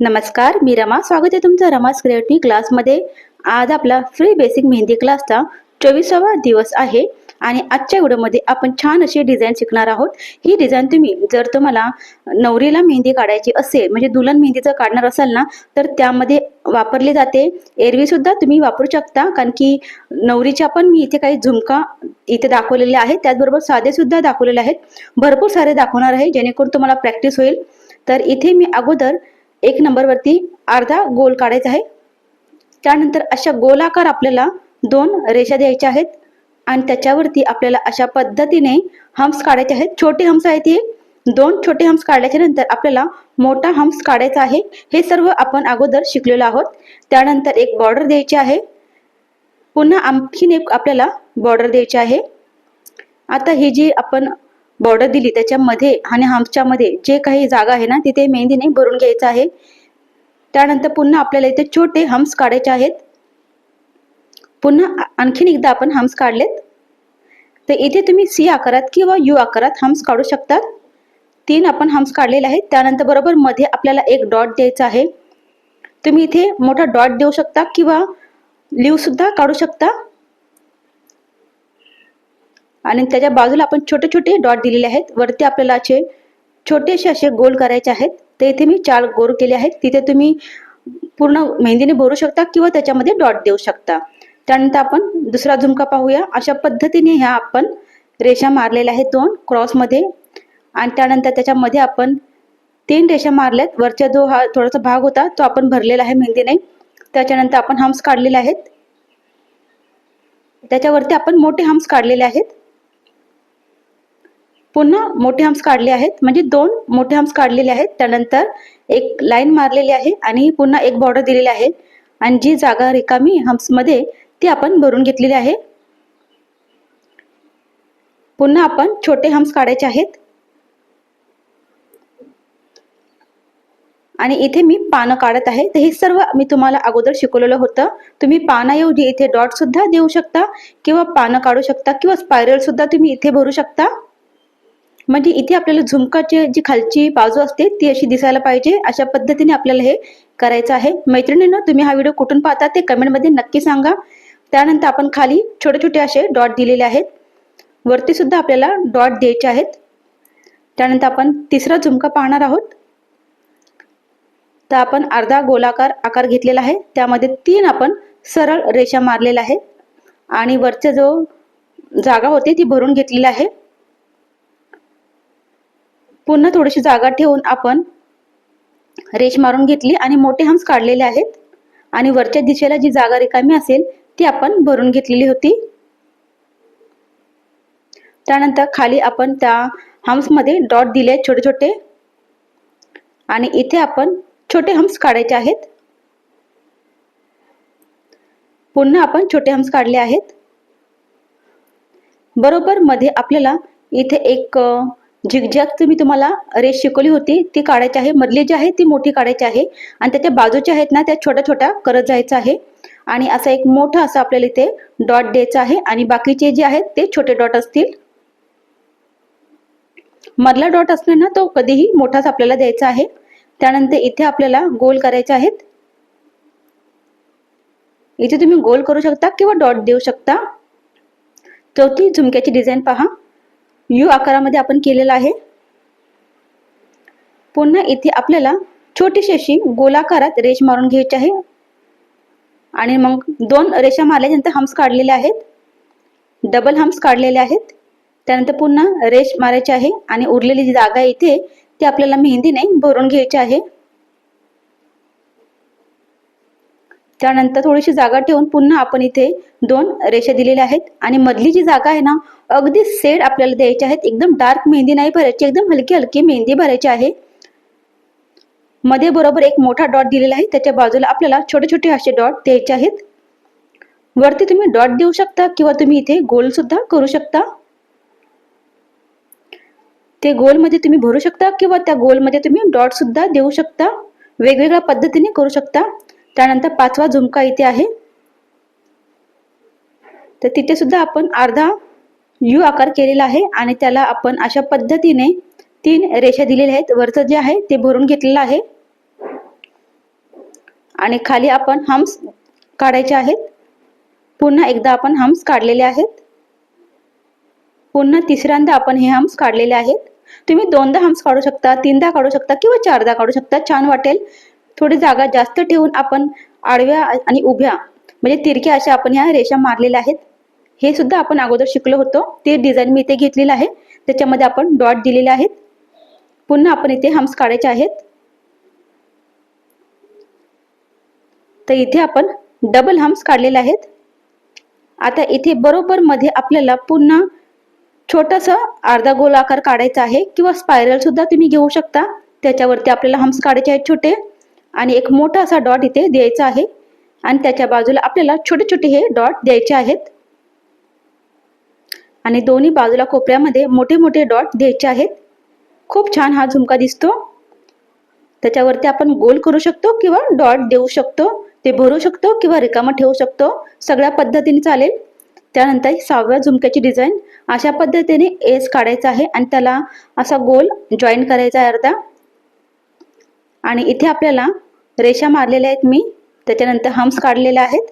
नमस्कार मी रमा. स्वागत आहे तुमचं रमास क्रिएटिव्ह क्लासमध्ये. आज आपला फ्री बेसिक मेहंदी क्लासचा चोवीसावा दिवस आहे आणि आजच्या व्हिडिओमध्ये आपण छान अशी डिझाईन शिकणार आहोत. ही डिझाईन तुम्ही जर तुम्हाला नवरीला मेहंदी काढायची असेल म्हणजे दुल्हन मेहंदीचं काढणार असाल ना तर त्यामध्ये वापरली जाते. एरवी सुद्धा तुम्ही वापरू शकता कारण की नवरीच्या पण मी इथे काही झुमका इथे दाखवलेले आहेत. त्याचबरोबर साधे सुद्धा दाखवलेले आहेत. भरपूर सारे दाखवणार आहे जेणेकरून तुम्हाला प्रॅक्टिस होईल. तर इथे मी अगोदर एक नंबरवरती अर्धा गोल काढायचा आहे. त्यानंतर अशा गोलाकार आपल्याला दोन रेषा द्यायच्या आहेत आणि त्याच्यावरती आपल्याला अशा पद्धतीने हम्स काढायचे आहेत. छोटे हम्स आहेत हे. दोन छोटे हम्स काढल्याच्या नंतर आपल्याला मोठा हम्स काढायचा आहे. हे सर्व आपण अगोदर शिकलेलो आहोत. त्यानंतर एक बॉर्डर द्यायची आहे. पुन्हा आणखीन एक आपल्याला बॉर्डर द्यायची आहे. आता ही जी आपण बॉर्डर दिली. त्याच्यामध्ये आणि हम्सच्या मध्ये जे काही जागा आहे ना तिथे मेहंदीने भरून घ्यायचं आहे. त्यानंतर पुन्हा आपल्याला इथे छोटे हम्स काढायचे आहेत. पुन्हा आणखीन एकदा आपण हम्स काढलेत. तर इथे तुम्ही सी आकारात किंवा यू आकारात हम्स काढू शकतात. तीन आपण हम्स काढलेले आहेत. त्यानंतर बरोबर मध्ये आपल्याला एक डॉट द्यायचा आहे. तुम्ही इथे मोठा डॉट देऊ शकता किंवा लिव सुद्धा काढू शकता. आणि त्याच्या बाजूला आपण छोटे छोटे डॉट दिलेले आहेत. वरती आपल्याला असे छोटेसे असे गोल करायचे आहेत. ते इथे मी चार गोल केले आहेत. तिथे तुम्ही पूर्ण मेहंदीने भरू शकता किंवा त्याच्यामध्ये डॉट देऊ शकता. त्यानंतर आपण दुसरा झुमका पाहूया. अशा पद्धतीने ह्या आपण रेषा मारलेल्या आहेत दोन क्रॉसमध्ये आणि त्यानंतर त्याच्यामध्ये आपण तीन रेषा मारल्यात. वरच्या जो हा थोडासा भाग होता तो आपण भरलेला आहे मेहंदीने. त्याच्यानंतर आपण हम्स काढलेले आहेत. त्याच्यावरती आपण मोठे हम्स काढलेले आहेत. पुन्हा मोठे हम्स काढले आहेत. म्हणजे दोन मोठे हम्स काढलेले आहेत. त्यानंतर एक लाईन मारलेली आहे आणि पुन्हा एक बॉर्डर दिलेली आहे. आणि जी जागा रिकामी हम्समध्ये ती आपण भरून घेतलेली आहे. पुन्हा आपण छोटे हम्स काढायचे आहेत. आणि इथे मी पानं काढत आहे. तर हे सर्व मी तुम्हाला अगोदर शिकवलेलं होतं. तुम्ही पानाऐवजी इथे डॉट सुद्धा देऊ शकता किंवा पानं काढू शकता किंवा स्पायरल सुद्धा तुम्ही इथे भरू शकता. म्हणजे इथे आपल्याला झुमकाची जी खालची बाजू असते ती अशी दिसायला पाहिजे. अशा पद्धतीने आपल्याला हे करायचं आहे. मैत्रिणीनं तुम्ही हा व्हिडिओ कुठून पाहता ते कमेंटमध्ये नक्की सांगा. त्यानंतर आपण खाली छोटे छोटे असे डॉट दिलेले आहेत. वरती सुद्धा आपल्याला डॉट द्यायचे आहेत. त्यानंतर आपण तिसरा झुमका पाहणार आहोत. तर आपण अर्धा गोलाकार आकार घेतलेला आहे. त्यामध्ये तीन आपण सरळ रेषा मारलेल्या आहेत. आणि वरचा जो जागा होती ती भरून घेतलेली आहे. पुन्हा थोडीशी जागा ठेवून आपण रेष मारून घेतली आणि मोठे हम्स काढलेले आहेत. आणि वरच्या दिशेला जी जागा रिकामी असेल ती आपण भरून घेतलेली होती. त्यानंतर खाली आपण त्या हम्समध्ये डॉट दिले आहेत छोटे छोटे. आणि इथे आपण छोटे हम्स काढायचे आहेत. पुन्हा आपण छोटे हम्स काढले आहेत. बरोबर मध्ये आपल्याला इथे एक झिगझॅग मी तुम्हाला रेष शिकवली होती ती काढायची आहे मधली जी आहे ती मोठी काढायची आहे आणि त्याच्या बाजूच्या आहेत ना त्या छोट्या छोट्या करत जायचं आहे. आणि असा एक मोठा असं आपल्याला इथे डॉट द्यायचा आहे आणि बाकीचे जे आहेत ते छोटे डॉट असतील. मधला डॉट असणार ना तो कधीही मोठाच आपल्याला द्यायचा आहे. त्यानंतर इथे आपल्याला गोल करायचे आहेत. इथे तुम्ही गोल करू शकता किंवा डॉट देऊ शकता. चौथी झुमक्याची डिझाईन पहा. यू आकारामध्ये आपण केलेला आहे. पुन्हा इथे आपल्याला छोटीशी अशी गोलाकारात रेष मारून घ्यायची आहे. आणि मग दोन रेषा मारल्यानंतर हम्स काढलेले आहेत. डबल हम्स काढलेले आहेत. त्यानंतर पुन्हा रेष मारायची आहे आणि उरलेली जी जागा आहे इथे ती आपल्याला मेहंदीने भरून घ्यायची आहे. त्यानंतर थोडीशी जागा ठेवून पुन्हा आपण इथे दोन रेषा दिलेल्या आहेत. आणि मधली जी जागा आहे ना अगदी सेड आपल्याला द्यायची आहेत. एकदम डार्क मेहंदी नाही भरायची एकदम हलकी हलकी मेहंदी भरायची आहे. मध्ये बरोबर एक मोठा डॉट दिलेला आहे. त्याच्या बाजूला आपल्याला छोटे छोटे असे डॉट द्यायचे आहेत. वरती तुम्ही डॉट देऊ शकता किंवा तुम्ही इथे गोल सुद्धा करू शकता. ते गोलमध्ये तुम्ही भरू शकता किंवा त्या गोलमध्ये तुम्ही डॉट सुद्धा देऊ शकता. वेगवेगळ्या पद्धतीने करू शकता. त्यानंतर पाचवा झुमका इथे आहे. तर तिथे सुद्धा आपण अर्धा यू आकार केलेला आहे आणि त्याला आपण अशा पद्धतीने तीन रेषा दिलेल्या आहेत. वरचं जे आहे ते भरून घेतलेलं आहे. आणि खाली आपण हम्स काढायचे आहेत. पुन्हा एकदा आपण हम्स काढलेले आहेत. पुन्हा तिसऱ्यांदा आपण हे हम्स काढलेले आहेत. तुम्ही दोनदा हम्स काढू शकता तीनदा काढू शकता किंवा चारदा काढू शकता. छान वाटेल. थोडी जागा जास्त ठेवून आपण आडव्या आणि उभ्या म्हणजे तिरक्या अशा आपण ह्या रेषा मारलेल्या आहेत. हे सुद्धा आपण अगोदर शिकलो होतो. ते डिझाईन मी इथे घेतलेलं आहे. त्याच्यामध्ये आपण डॉट दिलेले आहेत. पुन्हा आपण इथे हम्स काढायचे आहेत. तर इथे आपण डबल हम्स काढलेले आहेत. आता इथे बरोबर मध्ये आपल्याला पुन्हा छोटस अर्धा गोल आकार काढायचा आहे किंवा स्पायरल सुद्धा तुम्ही घेऊ शकता. त्याच्यावरती आपल्याला हम्स काढायचे आहेत छोटे. आणि एक मोठा असा डॉट इथे द्यायचा आहे. आणि त्याच्या बाजूला आपल्याला छोटे छोटे हे डॉट द्यायचे आहेत. आणि दोन्ही बाजूला कोपऱ्यामध्ये मोठे मोठे डॉट द्यायचे आहेत. खूप छान हा झुमका दिसतो. त्याच्यावरती आपण गोल करू शकतो किंवा डॉट देऊ शकतो. ते भरू शकतो किंवा रिकामं ठेवू शकतो. सगळ्या पद्धतीने चालेल. त्यानंतर सहाव्या झुमक्याची डिझाईन. अशा पद्धतीने एस काढायचा आहे आणि त्याला असा गोल जॉईन करायचा आहे अर्धा. आणि इथे आपल्याला रेषा मारलेल्या आहेत मी. त्याच्यानंतर हम्स काढलेले आहेत.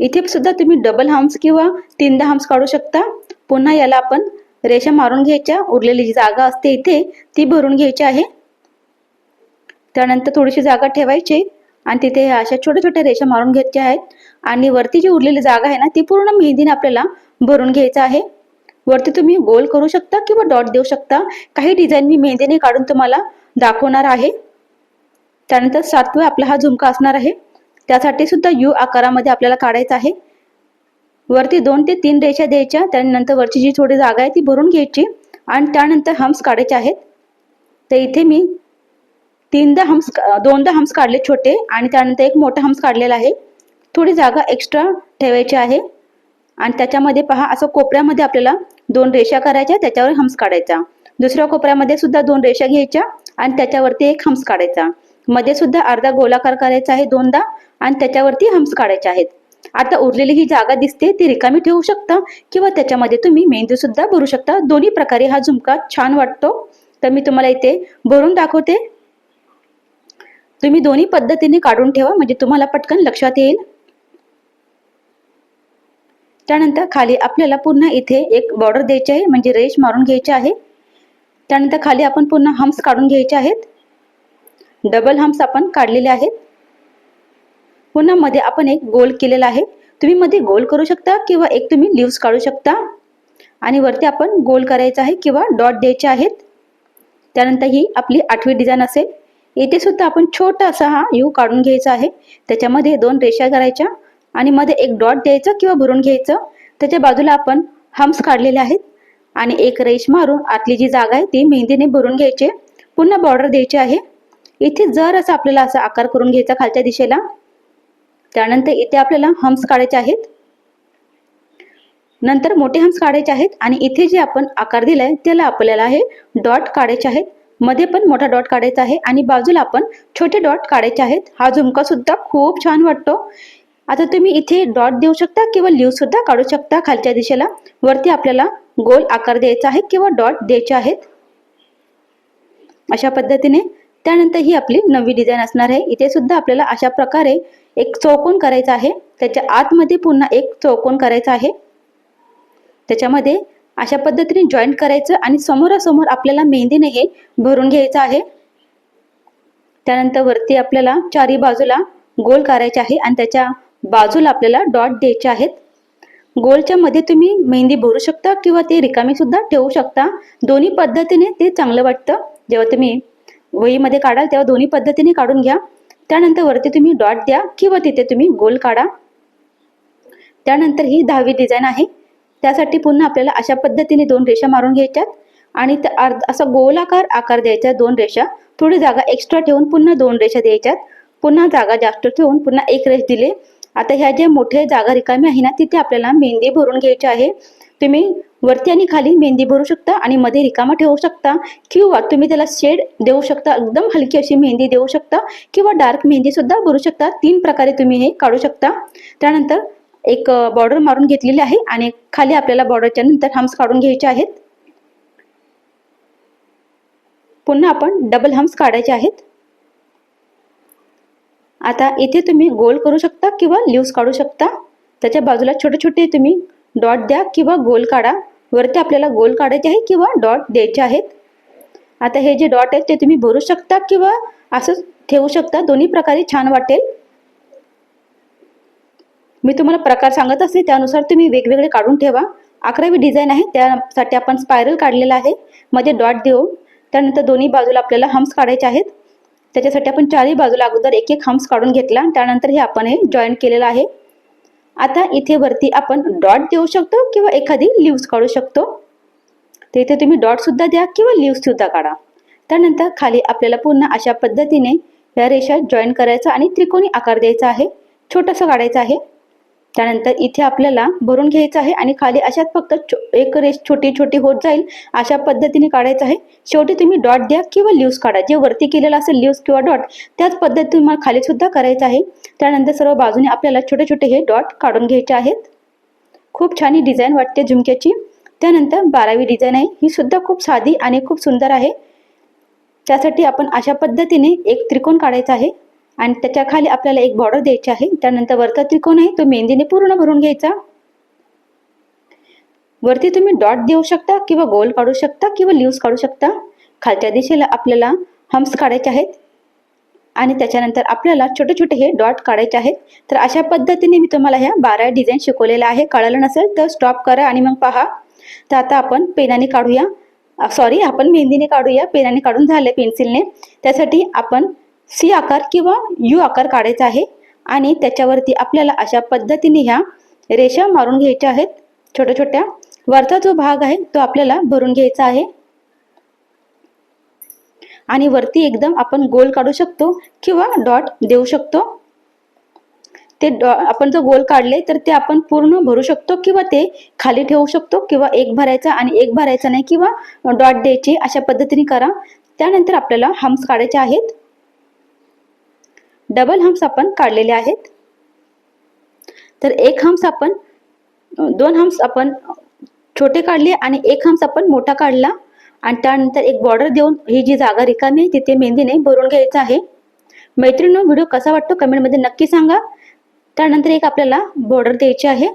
इथे सुद्धा तुम्ही डबल हम्स किंवा तीनदा हम्स काढू शकता. पुन्हा याला आपण रेषा मारून घ्यायच्या. उरलेली जी जागा असते इथे ती भरून घ्यायची आहे. त्यानंतर थोडीशी जागा ठेवायची आणि तिथे अशा छोट्या छोट्या रेषा मारून घ्यायच्या आहेत. आणि वरती जी उरलेली जागा आहे ना ती पूर्ण मेहंदीने आपल्याला भरून घ्यायचं आहे. वरती तुम्ही गोल करू शकता किंवा डॉट देऊ शकता. काही डिझाईन मी मेहंदीने काढून तुम्हाला दाखवणार आहे. त्यानंतर सातवा आपला हा झुमका असणार आहे. त्यासाठी सुद्धा यू आकारामध्ये आपल्याला काढायचा आहे. वरती दोन ते तीन रेषा द्यायच्या त्यानंतर वरची जी थोडी जागा आहे ती भरून घ्यायची आणि त्यानंतर हम्स काढायचे आहेत. तर इथे मी तीनदा हम्स दोनदा हम्स काढले छोटे आणि त्यानंतर एक मोठा हम्स काढलेला आहे. थोडी जागा एक्स्ट्रा ठेवायची आहे. आणि त्याच्यामध्ये पहा असं कोपऱ्यामध्ये आपल्याला दोन रेषा करायच्या त्याच्यावर हम्स काढायचा. दुसऱ्या कोपऱ्यामध्ये सुद्धा दोन रेषा घ्यायच्या आणि त्याच्यावरती एक हम्स काढायचा. मध्ये सुद्धा अर्धा गोलाकार करायचा आहे दोनदा आणि त्याच्यावरती हम्स काढायचे आहेत. आता उरलेली ही जागा दिसते ती रिकामी ठेवू शकता किंवा त्याच्यामध्ये तुम्ही मेहंदी सुद्धा भरू शकता. दोन्ही प्रकारे हा झुमका छान वाटतो. तर मी तुम्हाला इथे भरून दाखवते. तुम्ही दोन्ही पद्धतीने काढून ठेवा म्हणजे तुम्हाला पटकन लक्षात येईल. त्यानंतर खाली आपल्याला पुन्हा इथे एक बॉर्डर द्यायची आहे म्हणजे रेश मारून घ्यायची आहे. त्यानंतर खाली आपण पुन्हा हम्स काढून घ्यायचे आहेत. डबल हम्स आपण काढलेले आहेत. पुन्हा मध्ये आपण एक गोल केलेला आहे. तुम्ही मध्ये गोल करू शकता किंवा एक तुम्ही लिव्स काढू शकता. आणि वरती आपण गोल करायचं आहे किंवा डॉट द्यायचे आहेत. त्यानंतर ही आपली आठवी डिझाईन असेल. येथे सुद्धा आपण छोटा असा हा यू काढून घ्यायचा आहे. त्याच्यामध्ये दोन रेषा करायच्या आणि मध्ये एक डॉट द्यायचा किंवा भरून घ्यायचं. त्याच्या बाजूला आपण हम्स काढलेले आहेत. आणि एक रेष मारून आतली जी जागा आहे ती मेहंदीने भरून घ्यायचे. पुन्हा बॉर्डर द्यायची आहे. इथे जर असं आपल्याला असा आकार करून घ्यायचा खालच्या दिशेला. त्यानंतर इथे आपल्याला हम्स काढायचे आहेत. नंतर मोठे हम्स काढायचे आहेत आणि इथे जे आपण आकार दिलाय त्याला आपल्याला हे डॉट काढायचे आहेत. मध्ये पण मोठा डॉट काढायचा आहे आणि बाजूला आपण छोटे डॉट काढायचे आहेत. हा झुमका सुद्धा खूप छान वाटतो. आता तुम्ही इथे डॉट देऊ शकता किंवा लिव सुद्धा काढू शकता खालच्या दिशेला. वरती आपल्याला गोल आकार द्यायचा आहे किंवा डॉट द्यायचे आहेत. अशा पद्धतीने त्यानंतर ही आपली नवी डिझाईन असणार आहे. इथे सुद्धा आपल्याला अशा प्रकारे एक चौकोन करायचा आहे. त्याच्या आतमध्ये पुन्हा एक चौकोन करायचा आहे. त्याच्यामध्ये अशा पद्धतीने जॉईंट करायचं आणि समोरासमोर आपल्याला मेहंदीने हे भरून घ्यायचं आहे. त्यानंतर वरती आपल्याला चारी बाजूला गोल करायचे आहे आणि त्याच्या बाजूला आपल्याला डॉट द्यायचे आहेत. गोलच्या मध्ये तुम्ही मेहंदी भरू शकता किंवा ते रिकामी सुद्धा ठेवू शकता. दोन्ही पद्धतीने ते चांगलं वाटतं. जेव्हा तुम्ही वहीमध्ये काढाल तेव्हा दोन्ही पद्धतीने काढून घ्या. त्यानंतर वरती तुम्ही डॉट द्या किंवा तिथे तुम्ही गोल काढा. त्यानंतर ही दहावी डिझाईन आहे. त्यासाठी पुन्हा आपल्याला अशा पद्धतीने दोन रेषा मारून घ्यायच्यात. आणि अर्ध असा गोलाकार आकार द्यायचा दोन रेषा. थोडी जागा एक्स्ट्रा ठेवून पुन्हा दोन रेषा द्यायच्यात. पुन्हा जागा जास्त ठेवून पुन्हा एक रेष दिले. आता ह्या ज्या मोठ्या जागा रिकामी आहे ना तिथे आपल्याला मेहंदी भरून घ्यायची आहे. तुम्ही वरती आणि खाली मेहंदी भरू शकता आणि मध्ये रिकामा ठेवू शकता किंवा तुम्ही त्याला शेड देऊ शकता एकदम हलकी अशी मेहंदी देऊ शकता किंवा डार्क मेहंदी सुद्धा भरू शकता. तीन प्रकारे तुम्ही हे काढू शकता. त्यानंतर एक बॉर्डर मारून घेतलेली आहे आणि खाली आपल्याला बॉर्डरच्या नंतर हम्स काढून घ्यायचे आहेत. पुन्हा आपण डबल हम्स काढायचे आहेत. आता इथे तुम्ही गोल करू शकता किंवा लिव्स काढू शकता. त्याच्या बाजूला छोटे छोटे तुम्ही डॉट द्या किंवा गोल काढा. वरती आपल्याला गोल काढायचे आहे किंवा डॉट द्यायचे आहेत. आता हे जे डॉट आहेत ते तुम्ही भरू शकता किंवा असंच ठेवू शकता. दोन्ही प्रकारे छान वाटेल. मी तुम्हाला प्रकार सांगत असते त्यानुसार तुम्ही वेगवेगळे काढून ठेवा. अकरावी डिझाईन आहे त्यासाठी आपण स्पायरल काढलेला आहे. मध्ये डॉट देऊन त्यानंतर दोन्ही बाजूला आपल्याला हम्स काढायचे आहेत. त्याच्यासाठी आपण चारही बाजूला अगोदर एक एक हम्स काढून घेतला. त्यानंतर हे आपण हे जॉईन केलेलं आहे. आता इथे वरती आपण डॉट देऊ शकतो किंवा एखादी लिव्स काढू शकतो. तर इथे तुम्ही डॉट सुद्धा द्या किंवा लिव्स सुद्धा काढा. त्यानंतर खाली आपल्याला पुन्हा अशा पद्धतीने या रेषा जॉईन करायचा आणि त्रिकोणी आकार द्यायचा आहे. छोटंसं काढायचं आहे. त्यानंतर इथे आपल्याला भरून घ्यायचं आहे आणि खाली अशात फक्त एक रेष छोटी छोटी होत जाईल अशा पद्धतीने काढायचं आहे. शेवटी तुम्ही डॉट द्या किंवा लिव्स काढा. जे वरती केलेलं असेल लिव्स किंवा डॉट त्याच पद्धतीने तुम्हाला खाली सुद्धा करायचं आहे. त्यानंतर सर्व बाजूने आपल्याला छोटे छोटे हे डॉट काढून घ्यायचे आहेत. खूप छान ही डिझाईन वाटते झुमक्याची. त्यानंतर बारावी डिझाईन आहे. ही सुद्धा खूप साधी आणि खूप सुंदर आहे. त्यासाठी आपण अशा पद्धतीने एक त्रिकोण काढायचा आहे. आणि त्याच्याखाली आपल्याला एक बॉर्डर द्यायची आहे. त्यानंतर वरचा त्रिकोण आहे तो मेहंदीने पूर्ण भरून घ्यायचा. वरती तुम्ही डॉट देऊ शकता किंवा गोल काढू शकता किंवा लिव्स काढू शकता. खालच्या दिशेला आपल्याला हम्स काढायचे आहेत. आणि त्याच्यानंतर आपल्याला छोटे छोटे हे डॉट काढायचे आहेत. तर अशा पद्धतीने मी तुम्हाला ह्या बारा डिझाईन शिकवलेल्या आहे. कळालं नसेल तर स्टॉप करा आणि मग पहा. तर आता आपण पेनाने काढूया. सॉरी आपण मेहंदीने काढूया. पेनाने काढून झाले पेन्सिलने त्यासाठी आपण सी आकार किंवा यू आकार काढायचा आहे आणि त्याच्यावरती आपल्याला अशा पद्धतीने ह्या रेषा मारून घ्यायच्या आहेत. छोट्या छोट्या वरचा जो भाग आहे तो आपल्याला भरून घ्यायचा आहे. आणि वरती एकदम आपण गोल काढू शकतो किंवा डॉट देऊ शकतो. ते डॉ आपण जो गोल काढले तर ते आपण पूर्ण भरू शकतो किंवा ते खाली ठेवू शकतो किंवा एक भरायचा आणि एक भरायचा नाही किंवा डॉट द्यायची अशा पद्धतीने करा. त्यानंतर आपल्याला हम्स काढायचे आहेत. डबल हम्स आपण काढलेले आहेत. तर एक हम्स आपण दोन हम्स आपण छोटे काढले आणि एक हम्स आपण मोठा काढला. आणि त्यानंतर एक बॉर्डर देऊन ही जी जागा रिकामी आहे तिथे मेहंदीने भरून घ्यायचं आहे. मैत्रिणी व्हिडिओ कसा वाटतो कमेंटमध्ये नक्की सांगा. त्यानंतर एक आपल्याला बॉर्डर द्यायची आहे.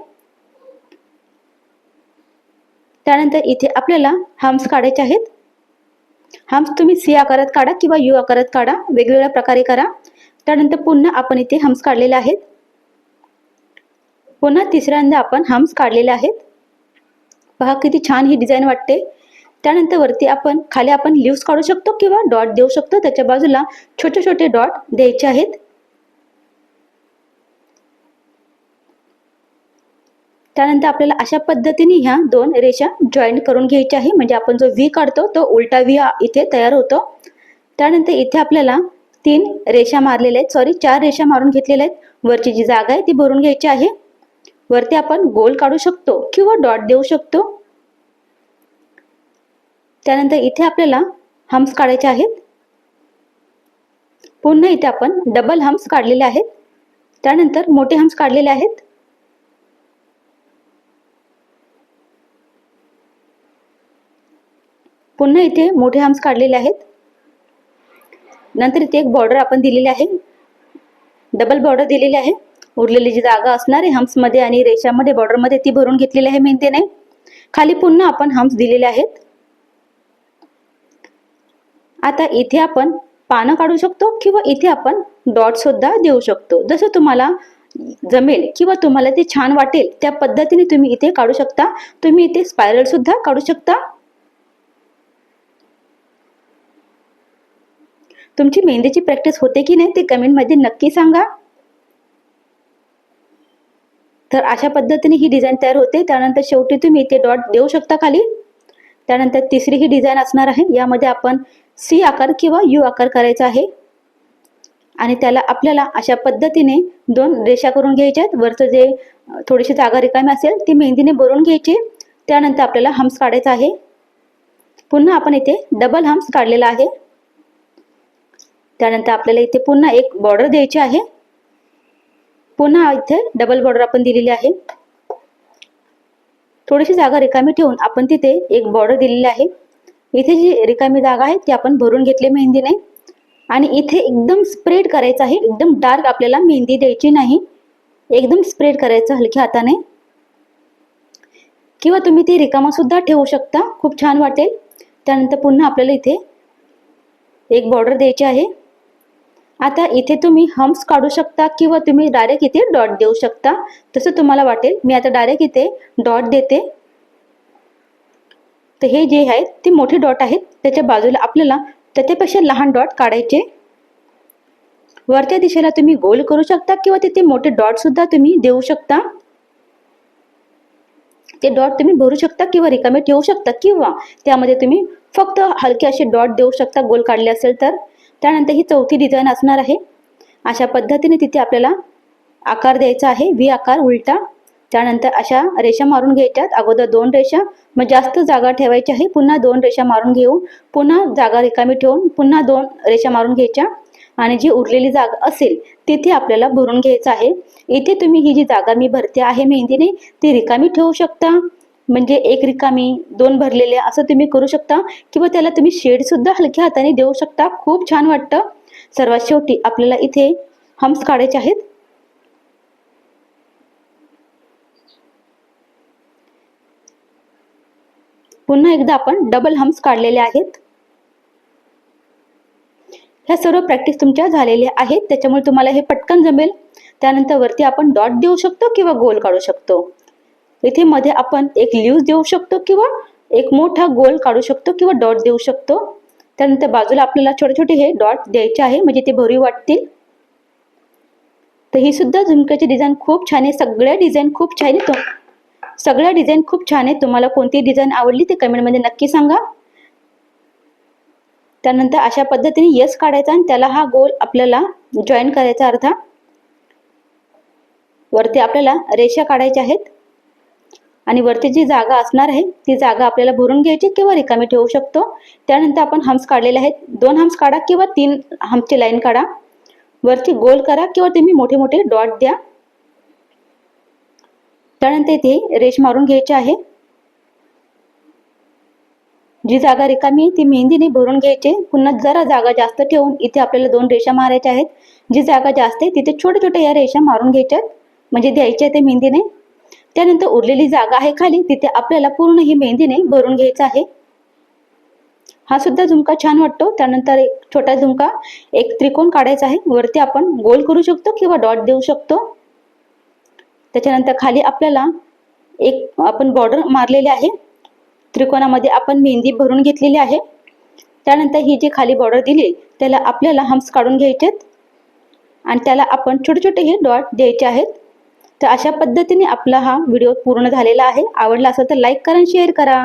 त्यानंतर इथे आपल्याला हम्स काढायचे आहेत. हम्स तुम्ही सी आकारात काढा किंवा यू आकारात काढा. वेगवेगळ्या प्रकारे करा. त्यानंतर पुन्हा आपण इथे हम्स काढलेले आहेत. पुन्हा तिसऱ्यांदा आपण हम्स काढलेले आहेत. पहा किती छान ही डिझाईन वाटते. त्यानंतर वरती आपण खाली आपण लिव्स काढू शकतो किंवा डॉट देऊ शकतो. त्याच्या बाजूला छोटे छोटे डॉट द्यायचे आहेत. त्यानंतर आपल्याला अशा पद्धतीने ह्या दोन रेषा जॉईन करून घ्यायच्या आहे म्हणजे आपण जो व्ही काढतो तो उलटा व्ही इथे तयार होतो. त्यानंतर इथे आपल्याला तीन रेषा मारलेल्या आहेत. सॉरी चार रेषा मारून घेतलेल्या आहेत. वरची जी जागा आहे ती भरून घ्यायची आहे. वरती आपण गोल काढू शकतो किंवा डॉट देऊ शकतो. त्यानंतर इथे आपल्याला हम्स काढायचे आहेत. पुन्हा इथे आपण डबल हम्स काढलेले आहेत. त्यानंतर मोठे हम्स काढलेले आहेत. पुन्हा इथे मोठे हम्स काढलेले आहेत. नंतर इथे एक बॉर्डर आपण दिलेली आहे. डबल बॉर्डर दिलेली आहे. उरलेली जी जागा असणार आहे हम्समध्ये आणि रेषामध्ये बॉर्डरमध्ये ती भरून घेतलेली आहे मेहनतीने खाली पुन्हा आपण हम्स दिलेले आहेत. आता इथे आपण पानं काढू शकतो किंवा इथे आपण डॉट सुद्धा देऊ शकतो. जसं तुम्हाला जमेल किंवा तुम्हाला ते छान वाटेल त्या पद्धतीने तुम्ही इथे काढू शकता. तुम्ही इथे स्पायरल सुद्धा काढू शकता. तुमची मेहंदीची प्रॅक्टिस होते की नाही ते कमेंटमध्ये नक्की सांगा. तर अशा पद्धतीने ही डिझाईन तयार होते. त्यानंतर शेवटी तुम्ही इथे डॉट देऊ शकता खाली. त्यानंतर तिसरी ही डिझाईन असणार आहे. यामध्ये आपण सी आकार किंवा यू आकार करायचा आहे. आणि त्याला आपल्याला अशा पद्धतीने दोन रेषा करून घ्यायच्या आहेत वरचं जे थोडीशी जागा रिकामी असेल ती मेहंदीने भरून घ्यायची. त्यानंतर आपल्याला हम्स काढायचा आहे. पुन्हा आपण इथे डबल हम्स काढलेला आहे. त्यानंतर आपल्याला इथे पुन्हा एक बॉर्डर द्यायची आहे. पुन्हा इथे डबल बॉर्डर आपण दिलेली आहे. थोडीशी जागा रिकामी ठेवून आपण तिथे एक बॉर्डर दिलेली आहे. इथे जी रिकामी जागा आहे ती आपण भरून घेतली मेहंदीने. आणि इथे एकदम स्प्रेड करायचं आहे एकदम डार्क आपल्याला मेहंदी द्यायची नाही. एकदम स्प्रेड करायचं हलक्या हाताने. किंवा तुम्ही ते रिकामा सुद्धा ठेवू शकता खूप छान वाटेल. त्यानंतर पुन्हा आपल्याला इथे एक बॉर्डर द्यायची आहे. आता इथे तुम्ही हम्स काढू शकता किंवा तुम्ही डायरेक्ट इथे डॉट देऊ शकता. तसं तुम्हाला वाटेल. मी आता डायरेक्ट इथे डॉट देते. तर हे जे आहेत ते मोठे डॉट आहेत. त्याच्या बाजूला आपल्याला त्याच्यापेक्षा लहान डॉट काढायचे. वरच्या दिशेला तुम्ही गोल करू शकता किंवा तिथे मोठे डॉट सुद्धा तुम्ही देऊ शकता. ते डॉट तुम्ही भरू शकता किंवा रिकामे ठेवू शकता किंवा त्यामध्ये तुम्ही फक्त हलके असे डॉट देऊ शकता गोल काढले असेल तर. त्यानंतर ही चौथी डिझाईन असणार आहे. अशा पद्धतीने तिथे आपल्याला आकार द्यायचा आहे. व्ही आकार उलटा. त्यानंतर अशा रेषा मारून घ्यायच्यात. अगोदर दोन रेषा. मग जास्त जागा ठेवायची आहे. पुन्हा दोन रेषा मारून घेऊन पुन्हा जागा रिकामी ठेवून पुन्हा दोन रेषा मारून घ्यायच्या. आणि जी उरलेली जागा असेल तिथे आपल्याला भरून घ्यायचं आहे. इथे तुम्ही ही जी जागा मी भरते आहे मेहंदीने ती रिकामी ठेवू शकता. म्हणजे एक रिकामी दोन भरलेले असं तुम्ही करू शकता किंवा त्याला तुम्ही शेड सुद्धा हलक्या हाताने देऊ शकता. खूप छान वाटतं. सर्वात शेवटी आपल्याला इथे हम्स काढायचे आहेत. पुन्हा एकदा आपण डबल हम्स काढलेले आहेत. ह्या सर्व प्रॅक्टिस तुमच्या झालेल्या आहेत. त्याच्यामुळे तुम्हाला हे पटकन जमेल. त्यानंतर वरती आपण डॉट देऊ शकतो किंवा गोल काढू शकतो. इथे मध्ये आपण एक लिव्ह देऊ शकतो किंवा एक मोठा गोल काढू शकतो किंवा डॉट देऊ शकतो. त्यानंतर बाजूला आपल्याला छोटे छोटे हे डॉट द्यायचे आहे म्हणजे ते भरीव वाटतील. तर ही सुद्धा झुमक्याची डिझाईन खूप छान आहे. सगळ्या डिझाईन खूप छान आहे. सगळ्या डिझाईन खूप छान आहे तुम्हाला कोणती डिझाईन आवडली ते कमेंटमध्ये नक्की सांगा. त्यानंतर अशा पद्धतीने यस काढायचा आणि त्याला हा गोल आपल्याला जॉईन करायचा अर्धा. वरती आपल्याला रेषा काढायच्या आहेत. आणि वरती जी जागा असणार आहे ती जागा आपल्याला भरून घ्यायची किंवा रिकामी ठेवू शकतो. त्यानंतर आपण हम्स काढलेले आहेत. दोन हम्स काढा किंवा तीन हम्सची लाईन काढा. वरती गोल करा किंवा तुम्ही मोठे मोठे डॉट द्या. त्यानंतर इथे रेश मारून घ्यायची आहे. जी जागा रिकामी ती मेहंदीने भरून घ्यायची पुन्हा जरा जागा जास्त ठेवून इथे आपल्याला दोन रेषा मारायच्या आहेत. जी जागा जास्त आहे तिथे छोट्या छोट्या या रेषा मारून घ्यायच्या म्हणजे द्यायच्या ते मेहंदीने. त्यानंतर उरलेली जागा आहे खाली. तिथे आपल्याला पूर्ण ही मेहंदीने भरून घ्यायचा आहे. हा सुद्धा झुमका छान वाटतो. त्यानंतर एक छोटा झुमका एक त्रिकोण काढायचा आहे. वरती आपण गोल करू शकतो किंवा डॉट देऊ शकतो. त्याच्यानंतर खाली आपल्याला एक आपण बॉर्डर मारलेले आहे. त्रिकोणामध्ये आपण मेहंदी भरून घेतलेली आहे. त्यानंतर ही जी खाली बॉर्डर दिली त्याला आपल्याला हम्स काढून घ्यायचे आणि त्याला आपण छोटे छोटे हे डॉट द्यायचे आहेत. तर अशा पद्धतीने आपला हा व्हिडिओ पूर्ण झालेला आहे. आवडला असेल तर लाईक करा आणि शेअर करा.